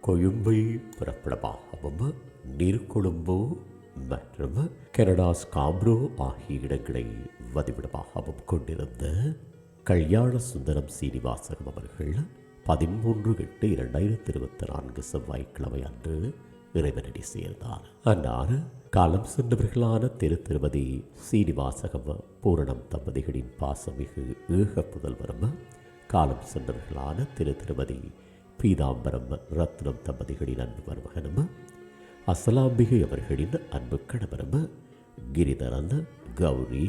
கொழும்பை புறப்படமாகவும் நீர்கொழும்பு மற்றும் கெனடாஸ் காம்ரோ ஆகிய இடங்களை வதிவிடமாகவும் கொண்டிருந்த கல்யாண சுந்தரம் சீனிவாசகம் அவர்கள் பதிமூன்று எட்டு இரண்டாயிரத்தி இருபத்தி நான்கு செவ்வாய்க்கிழமை அன்று இறைவனடி சேர்ந்தார். அன்னார் காலம் சென்றவர்களான திரு திருமதி சீனிவாசகம் பூரணம் தம்பதிகளின் பாசமிகு ஏக புதல்வரும் காலம் சென்றவர்களான திரு திருமதி பீதாம்பரம் ரத்னம் தம்பதிகளின் அன்பு மருமகனும் அசலாம்பிகை அவர்களின் அன்பு கணவரும் கிரிதரன் கௌரி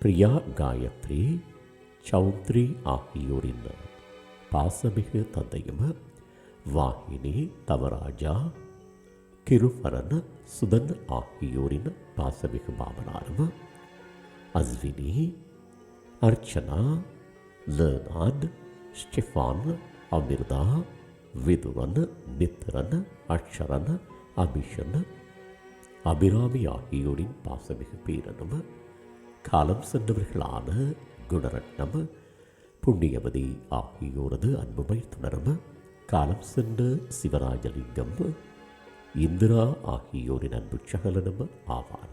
பிரியா காயத்ரி சௌத்ரி ஆகியோரின் பாசமிகு தந்தையும் வாகினி தவராஜா கிருபரன் சுதன் ஆகியோரின் பாசமிகு மாமனாரும் அஸ்வினி அர்ச்சனா லேர்னார்ட் ஸ்டெஃபான் அமிர்தா விதுரன் நித்திரன் அக்ஷரன அபிஷன அபிராமி ஆகியோரின் பாசமிகு பேரனும் காலம் சென்றவர்களான குணரட்னம் புண்ணியவதி ஆகியோரது அன்புமை தொடரும் காலம் சென்ற சிவராஜலிங்கம் இந்திரா ஆகியோரின் அன்பு சகலனும் ஆவார்.